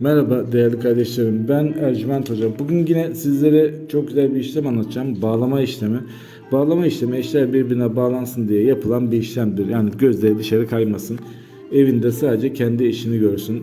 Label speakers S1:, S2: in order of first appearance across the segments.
S1: Merhaba değerli kardeşlerim. Ben Ercüment Hoca. Bugün yine sizlere çok güzel bir işlem anlatacağım. Bağlama işlemi. Bağlama işlemi eşler birbirine bağlansın diye yapılan bir işlemdir. Yani gözleri dışarı kaymasın. Evinde sadece kendi eşini görsün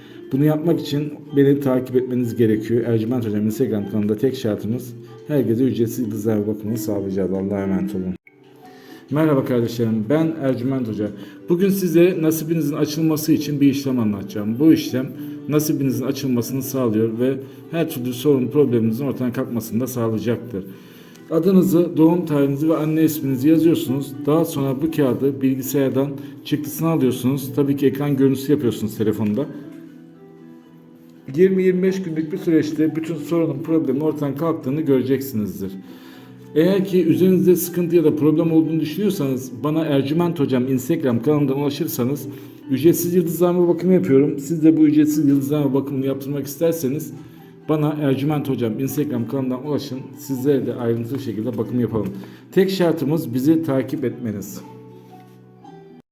S1: Bunu yapmak için beni takip etmeniz gerekiyor. Ercüment Hocam Instagram kanalında tek şartımız herkese ücretsiz yıldızlarla bakımını sağlayacağız. Allah'a emanet olun. Merhaba kardeşlerim ben Ercüment Hoca. Bugün size nasibinizin açılması için bir işlem anlatacağım. Bu işlem nasibinizin açılmasını sağlıyor ve her türlü sorun probleminizin ortadan kalkmasını da sağlayacaktır. Adınızı, doğum tarihinizi ve anne isminizi yazıyorsunuz. Daha sonra bu kağıdı bilgisayardan çıktısını alıyorsunuz. Tabii ki ekran görüntüsü yapıyorsunuz telefonda. 20-25 günlük bir süreçte bütün sorunun problemin ortadan kalktığını göreceksinizdir. Eğer ki üzerinizde sıkıntı ya da problem olduğunu düşünüyorsanız bana Ercüment Hocam Instagram kanalından ulaşırsanız ücretsiz yıldızlama bakımı yapıyorum. Siz de bu ücretsiz yıldızlama bakımını yaptırmak isterseniz bana Ercüment Hocam Instagram kanalından ulaşın. Sizlere de ayrıntılı şekilde bakım yapalım. Tek şartımız bizi takip etmeniz.